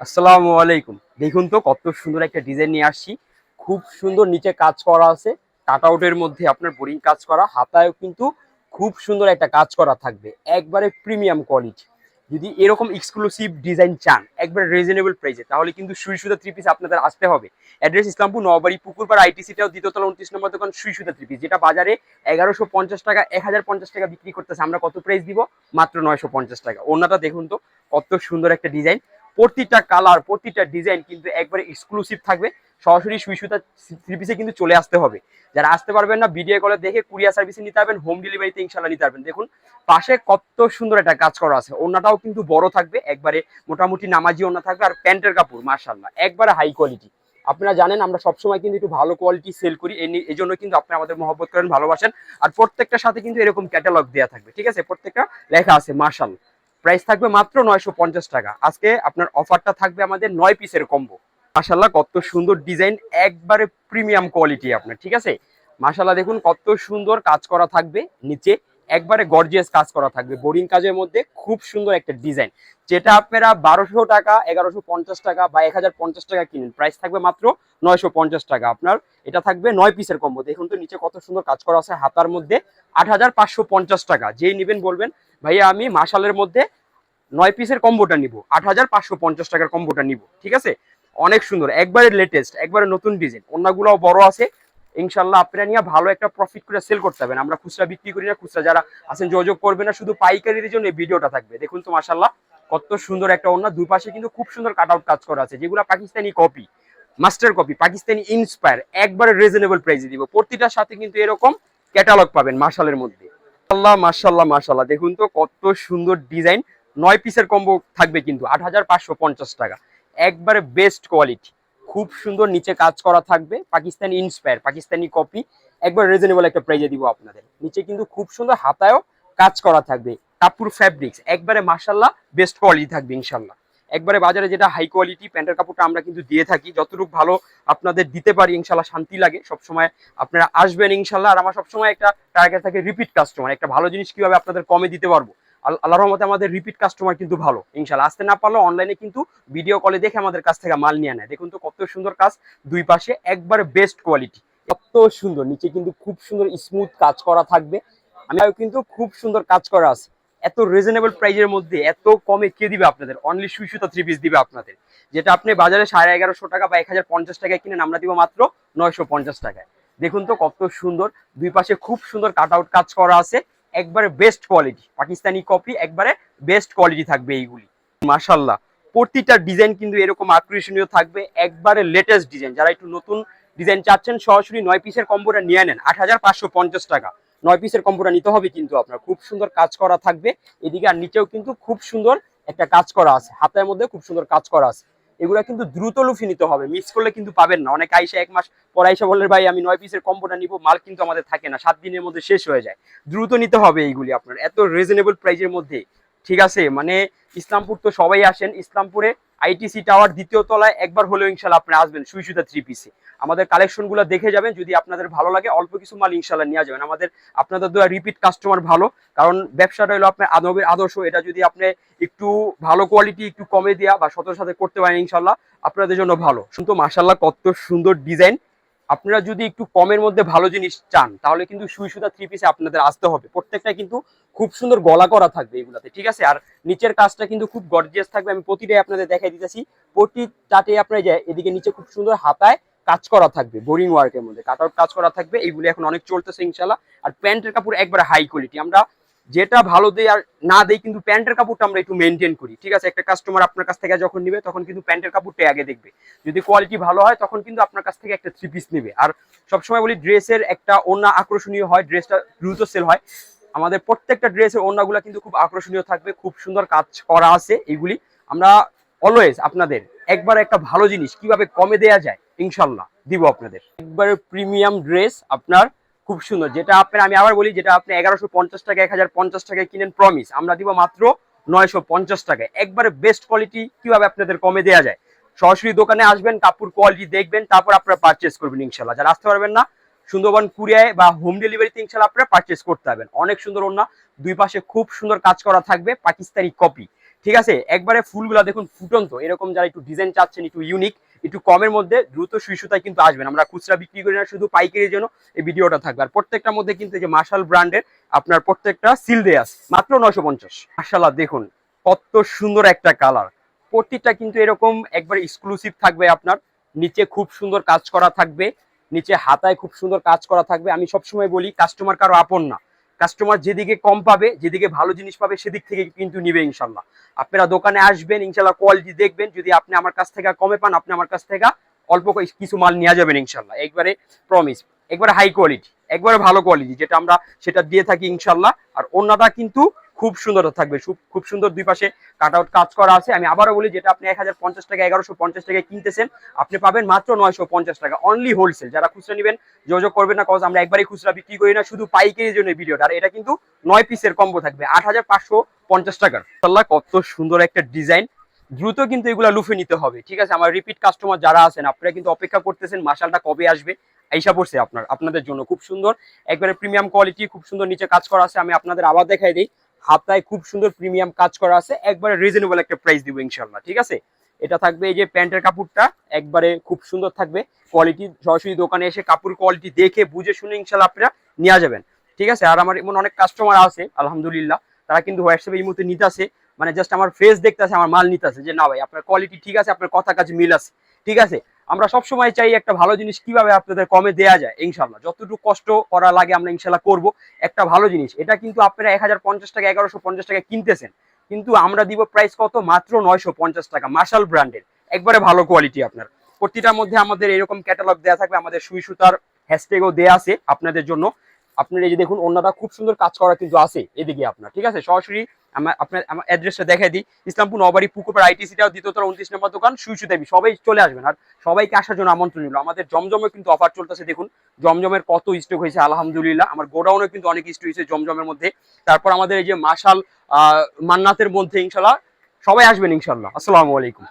আসসালামু আলাইকুম। দেখুন তো, কত সুন্দর একটা ডিজাইন নিয়ে আসছি। খুব সুন্দর নিচে কাজ করা আছে। কাট আউটের মধ্যে আপনার বোরিং কাজ করা, হাতায়ও কিন্তু খুব সুন্দর একটা কাজ করা থাকবে। একবারে প্রিমিয়াম কোয়ালিটি যদি এরকম এক্সক্লুসিভ ডিজাইন চান, একবার রিজনেবল প্রাইসে তাহলে কিন্তু সুই সুতা থ্রি পিস আপনাদের আসতে হবে। অ্যাড্রেস ইসলামপুর নবাবাড়ি পুকুরপাড় আইটিসিটাও দ্বিতীয়তলা উনত্রিশ নম্বর দোকান, সুই সুতা থ্রি পিস যেটা বাজারে এগারোশো পঞ্চাশ টাকা, এক হাজার পঞ্চাশ টাকা বিক্রি করতেছে। আমরা কত প্রাইস দিব? মাত্র নয়শো পঞ্চাশ টাকা। অন্যটা দেখুন তো, কত সুন্দর একটা ডিজাইন প্রতিটা কালার প্রতিটা ডিজাইন কিন্তু একবারে এক্সক্লুসিভ থাকবে। সরাসরি সুই সুতা থ্রি পিসে কিন্তু চলে আসতে হবে। যারা আসতে পারবেন না ভিডিও কলে দেখে কুরিয়ার সার্ভিসে নিতে পারবেন হোম ডেলিভারিতে ইনশাল্লাহ নিতে পারবেন। দেখুন, পাশে কত সুন্দর একটা কাজ করা আছে। ওনাটাও কিন্তু বড় থাকবে, একবারে মোটামুটি নামাজি ওনা থাকবে আর প্যান্টের কাপড় মার্শাল্লাহ একবারে হাই কোয়ালিটি আপনারা জানেন, আমরা সবসময় কিন্তু একটু ভালো কোয়ালিটি সেল করি, এই- জন্য কিন্তু আপনারা আমাদের মহব্বত করেন, ভালোবাসেন। আর প্রত্যেকটার সাথে কিন্তু এরকম ক্যাটালগ দেওয়া থাকবে, ঠিক আছে? প্রত্যেকটা লেখা আছে মার্শাল প্রাইস থাকবে মাত্র নয়শো পঞ্চাশ টাকা। আজকে আপনার অফারটা থাকবে আমাদের নয় পিসের কম্বো মাশাল্লাহ কত সুন্দর ডিজাইন একবারে প্রিমিয়াম কোয়ালিটি আপনার, ঠিক আছে? মাশাল্লাহ দেখুন কত সুন্দর কাজ করা থাকবে নিচে, একবারে গর্জিয়াস কাজ করা থাকবে। বোরিং কাজের মধ্যে খুব সুন্দর একটা ডিজাইন যেটা আপনারা বারোশো টাকা, এগারোশো পঞ্চাশ টাকা বা এক হাজার পঞ্চাশ টাকা কিনেন। প্রাইস থাকবে মাত্র নয়শো পঞ্চাশ টাকা। আপনার এটা থাকবে নয় পিসের কম্বো দেখুন তো, নিচে কত সুন্দর কাজ করা আছে হাতার মধ্যে। আট হাজার পাঁচশো পঞ্চাশ টাকা। যেই নেবেন বলবেন, ভাইয়া, আমি মাসালের মধ্যে নয় পিসের কম্বোটা নিব। আট হাজার পাঁচশো পঞ্চাশ টাকার কম্বোটা নিব, ঠিক আছে? অনেক সুন্দর, একবারে লেটেস্ট একবারে নতুন ডিজাইন অন্যগুলোও বড় আছে। ইনশাল্লাহ আপনারা নিয়ে ভালো একটা প্রফিট করে সেল করতে পারবেন। আমরা খুচরা বিক্রি করি না, খুচরা যারা আছেন যোগাযোগ করবে না, শুধু পাইকারির জন্য এই ভিডিওটা থাকবে। দেখুন তো মাসাল্লাহ কত সুন্দর একটা অন্য দুই পাশে কিন্তু খুব সুন্দর কাট আউট কাজ করা আছে। যেগুলো Pakistani copy master copy Pakistani inspire একবারে রিজনেবল প্রাইসে দিব। প্রতিটার সাথে কিন্তু এরকম ক্যাটালগ পাবেন মার্শালের মধ্যে। মাশাল্লাহ মাশাল্লাহ মাশাল্লাহ দেখুন তো, কত সুন্দর ডিজাইন নয় পিসের কম্বো থাকবে কিন্তু, আট হাজার পাঁচশো পঞ্চাশ টাকা। একবারে বেস্ট কোয়ালিটি খুব সুন্দর নিচে কাজ করা থাকবে, পাকিস্তানি ইন্সপায়ার পাকিস্তানি কপি একবার রিজনেবল একটা প্রাইজে দিব আপনাদের। নিচে কিন্তু খুব সুন্দর হাতায়ও কাজ করা থাকবে। কাপুর ফ্যাব্রিক্স একবারে মাশাল্লাহ বেস্ট কোয়ালিটি থাকবে ইনশাল্লাহ একবারে বাজারে যেটা হাই কোয়ালিটি প্যান্টের কাপড়টা আমরা কিন্তু দিয়ে থাকি। যতটুকু ভালো আপনাদের দিতে পারি ইনশাল্লাহ শান্তি লাগে। সবসময় আপনারা আসবেন ইনশাল্লাহ আর আমার সবসময় একটা টার্গেট থাকে রিপিট কাস্টমার একটা ভালো জিনিস কীভাবে আপনাদের কমে দিতে পারব। আল- আল্লাহর রহমতে আমাদের রিপিট কাস্টমার কিন্তু ভালো। ইনশাল্লাহ আসতে না পারলেও অনলাইনে কিন্তু ভিডিও কলে দেখে আমাদের কাছ থেকে মাল নিয়ে নেয়। দেখুন তো কত সুন্দর কাজ। দুই পাশে একবারে বেস্ট কোয়ালিটি কত সুন্দর। নিচে কিন্তু খুব সুন্দর স্মুথ কাজ করা থাকবে। আমি কিন্তু খুব সুন্দর কাজ করা আছে। এত রিজনেবল প্রাইজের মধ্যে, এত কমে কে দিবে আপনাদের? অনলি সুই সুতা থ্রি পিস দিবে আপনাদের। যেটা আপনি বাজারে সাড়ে এগারোশো টাকা বা এক হাজার পঞ্চাশ টাকায় কিনেন, আমরা দিব মাত্র নয়শো পঞ্চাশ টাকায়। দেখুন তো কত সুন্দর। দুই পাশে খুব সুন্দর কাট আউট কাজ করা আছে। একবারে বেস্ট কোয়ালিটি পাকিস্তানি কপি একবারে বেস্ট কোয়ালিটি থাকবে এইগুলি। মাশাল্লাহ প্রতিটা ডিজাইন কিন্তু এরকম আকর্ষণীয় থাকবে। একবারে লেটেস্ট ডিজাইন যারা একটু নতুন ডিজাইন চাচ্ছেন, সরাসরি নয় পিসের কম্বোটা নিয়ে নেন। আট হাজার পাঁচশো পঞ্চাশ টাকা। নয় পিসের কম্বোটা নিতে হবে কিন্তু আপনার। খুব সুন্দর কাজ করা থাকবে। এদিকে আর নিচেও কিন্তু খুব সুন্দর একটা কাজ করা আছে। হাতের মধ্যে খুব সুন্দর কাজ করা আছে। এগুলো কিন্তু দ্রুত লুফি নিতে হবে মিস করলে কিন্তু পাবেন না। অনেক আইসা এক মাস পর আইসা বললেন ভাই, আমি নয় পিসের কম্পোটা নিব, মাল কিন্তু আমাদের থাকে না। সাত দিনের মধ্যে শেষ হয়ে যায়। দ্রুত নিতে হবে এইগুলি আপনার। এত রিজনেবল প্রাইজের মধ্যে। ঠিক আছে? মানে ইসলামপুর তো সবাই আসেন, ইসলামপুরে আইটিসি টাওয়ার দ্বিতীয় তলায় একবার হলেও ইনশাল্লাহ আপনি আসবেন সুই সুতা থ্রি পিসে আমাদের কালেকশনগুলো দেখে যাবেন, যদি আপনাদের ভালো লাগে, অল্প কিছু মাল ইনশাল্লাহ নিয়ে যাবেন। আমাদের, আপনাদের দ্বারা রিপিট কাস্টমার ভালো, কারণ ব্যবসাটা হলো আপনার আদবের আদর্শ। এটা যদি আপনি একটু ভালো কোয়ালিটি একটু কমে দেওয়া বা সতর সাথে করতে পারেন ইনশাল্লাহ আপনাদের জন্য ভালো। কিন্তু মাসাল্লাহ কত সুন্দর ডিজাইন আপনারা যদি একটু কমের মধ্যে ভালো জিনিস চান, তাহলে কিন্তু সুই সুতা থ্রি পিসে আপনাদের আসতে হবে। প্রত্যেকটা কিন্তু খুব সুন্দর গলা করা থাকবে এগুলাতে, ঠিক আছে? আর নিচের কাজটা কিন্তু খুব গর্জিয়াস থাকবে। আমি প্রতিটাই আপনাদের দেখাই দিতেছি। প্রতিটাতে আপনার যায় এদিকে নিচে খুব সুন্দর হাতায় কাজ করা থাকবে বোরিং ওয়ার্কের মধ্যে। কাট আউট কাজ করা থাকবে। এইগুলি এখন অনেক চলতেছে ইনশাল্লাহ আর প্যান্টের কাপড় একবারে হাই কোয়ালিটি আমরা যেটা ভালো দেয় আর না দেই কিন্তু প্যান্টের কাপড়টা আমরা একটু মেনটেন করি, ঠিক আছে? একটা কাস্টমার আপনার কাছ থেকে যখন নিবে, তখন কিন্তু প্যান্টের কাপড়টা আগে দেখবে। যদি কোয়ালিটি ভালো হয়, তখন কিন্তু আপনার কাছ থেকে একটা থ্রি পিস নেবে। আর সবসময় বলি ড্রেসের একটা অন্য আকর্ষণীয় হয় ড্রেসটা দ্রুত সেল হয়। আমাদের প্রত্যেকটা ড্রেসের ওড়নাগুলো কিন্তু খুব আকর্ষণীয় থাকবে, খুব সুন্দর কাজ করা আছে এইগুলি। আমরা অলওয়েজ আপনাদের একবার একটা ভালো জিনিস কীভাবে কমে দেয়া যায়, ইনশাল্লাহ, দিব আপনাদের। একবারে প্রিমিয়াম ড্রেস আপনার খুব সুন্দর। যেটা আপনার, আমি আবার বলি, যেটা আপনি এগারোশো পঞ্চাশ টাকা, এক হাজার পঞ্চাশ টাকায় কিনেন প্রমিস আমরা দিব মাত্র নয়শো পঞ্চাশ টাকায় একবারে বেস্ট কোয়ালিটি কীভাবে আপনাদের কমে দেওয়া যায়? সরাসরি দোকানে আসবেন কাপড় কোয়ালিটি দেখবেন, তারপর আপনারা পারচেস করবেন ইনশাল্লাহ যারা আসতে পারবেন না, সুন্দরবন, কুরিয়ায় বা হোম ডেলিভারিতে ইনশাল্লাহ আপনারা পারচেস করতে পারবেন। অনেক সুন্দর ওনা দুই পাশে খুব সুন্দর কাজ করা থাকবে, পাকিস্তানি কপি ঠিক আছে? একবারে ফুলগুলা দেখুন ফুটন্ত। এরকম যারা একটু ডিজাইন চাচ্ছেন, একটু ইউনিক একটু কমের মধ্যে দ্রুত সুতায় কিন্তু আসবেন। আমরা খুচরা বিক্রি করি না, শুধু পাইকারির জন্য এই ভিডিওটা থাকবে। আর প্রত্যেকটার মধ্যে কিন্তু যে মার্শাল ব্র্যান্ডের আপনার প্রত্যেকটা সিল দেয়া আছে, মাত্র নয়শো পঞ্চাশ। মার্শাল্লাহ দেখুন কত সুন্দর একটা কালার প্রতিটা কিন্তু এরকম একবার এক্সক্লুসিভ থাকবে আপনার। নিচে খুব সুন্দর কাজ করা থাকবে, নিচে হাতায় খুব সুন্দর কাজ করা থাকবে। আমি সবসময় বলি কাস্টমার কারও আপন না। কাস্টমার যেদিকে কম পাবে, যেদিকে ভালো জিনিস পাবে, সেদিক থেকে কিন্তু নিবে ইনশাল্লাহ আপনারা দোকানে আসবেন ইনশাল্লাহ কোয়ালিটি দেখবেন, যদি আপনি আমার কাছ থেকে কমে পান, আপনি আমার কাছ থেকে অল্প কিছু মাল নিয়ে যাবেন ইনশাল্লাহ একবারে প্রমিস একবারে হাই কোয়ালিটি একবারে ভালো কোয়ালিটি যেটা আমরা সেটা দিয়ে থাকি ইনশাল্লাহ আর অন্যটা কিন্তু খুব সুন্দর থাকবে খুব সুন্দর দুই পাশে কাট আউট কাজ করা আছে। আমি আবারও বলি, যেটা আপনি এক হাজার পঞ্চাশ টাকা, এগারোশো পঞ্চাশ টাকায় কিনতেছেন, আপনি পাবেন মাত্র নয়শো পঞ্চাশ টাকা অনলি হোলসেল যারা খুচরা নেবেন, যোগাযোগ করবেন না কজ আমরা একবারই খুচরা বিক্রি করি না, শুধু পাইকারির জন্য ভিডিওটা। আর এটা কিন্তু নয় পিসের কম্বো থাকবে, আট হাজার পাঁচশো পঞ্চাশ টাকার। ইনশাল্লাহ কত সুন্দর একটা ডিজাইন দ্রুত কিন্তু এগুলা লুফে নিতে হবে, ঠিক আছে? আমার রিপিট কাস্টমার যারা আছেন, আপনারা কিন্তু অপেক্ষা করতেছেন মাসালটা কবে আসবে এইসা পড়ছে আপনার, আপনাদের জন্য। খুব সুন্দর, একবারে প্রিমিয়াম কোয়ালিটি খুব সুন্দর নিচে কাজ করা আছে, আমি আপনাদের আবার দেখাই দিই। হাতায় খুব সুন্দর প্রিমিয়াম কাজ করা আছে। একবারে রিজনেবল একটা প্রাইস দিব ইনশাল্লাহ ঠিক আছে? এটা থাকবে এই যে প্যান্টের কাপড়টা, একবারে খুব সুন্দর থাকবে। কোয়ালিটি সরাসরি দোকানে এসে কাপড় কোয়ালিটি দেখে, বুঝে শুনে ইনশাল্লাহ আপনারা নিয়ে যাবেন। ঠিক আছে? আর আমার এমন অনেক কাস্টমার আছে, আলহামদুলিল্লাহ, তারা কিন্তু হোয়াটসঅ্যাপে এই মুহূর্তে নিতেছে। মানে জাস্ট আমার ফেস দেখতেছে, আমার মাল নিতেছে যে, না ভাই, আপনার কোয়ালিটি ঠিক আছে, আপনার কথা কাজ মিল আছে। ঠিক আছে? আমরা সব সময় চাই একটা ভালো জিনিস কীভাবে আপনাদের কমে দেয়া যায় ইনশাল্লাহ যতটুকু কষ্ট করা লাগে আমরা ইনশাল্লাহ করব। একটা ভালো জিনিস, এটা কিন্তু আপনারা এক হাজার পঞ্চাশ টাকা, এগারোশো পঞ্চাশ টাকা কিনতেছেন। কিন্তু আমরা দিব প্রাইস কত? মাত্র নয়শো পঞ্চাশ টাকা মার্শাল ব্র্যান্ডের একবারে ভালো কোয়ালিটি আপনার। প্রতিটার মধ্যে আমাদের এরকম ক্যাটালগ দেওয়া থাকবে, আমাদের সুই সুতার হ্যাশট্যাগও দেওয়া আছে আপনাদের জন্য। আপনার এই যে দেখুন অন্যটা খুব সুন্দর কাজ করা কিন্তু আছে এদিকে আপনার, ঠিক আছে? সরাসরি আপনার, আমার অ্যাড্রেসটা দেখাই দিই। ইসলামপুর নবাড়ি পুকুর আইটিসিটাও দ্বিতীয়তর উনত্রিশ নম্বর দোকান সুই দেবী, সবাই চলে আসবেন। আর সবাইকে আসার জন্য আমন্ত্রণ নিল আমাদের জমজমে কিন্তু অফার চলতেছে, দেখুন। জমজমের কত স্টক হয়েছে, আলহামদুলিল্লাহ। আমার গোডাউনে কিন্তু অনেক স্টক হয়েছে জমজমের মধ্যে। তারপর আমাদের এই যে মাসাল মান্নাতের মধ্যে ইনশাল্লাহ সবাই আসবেন ইনশাল্লাহ আসসালামু আলাইকুম।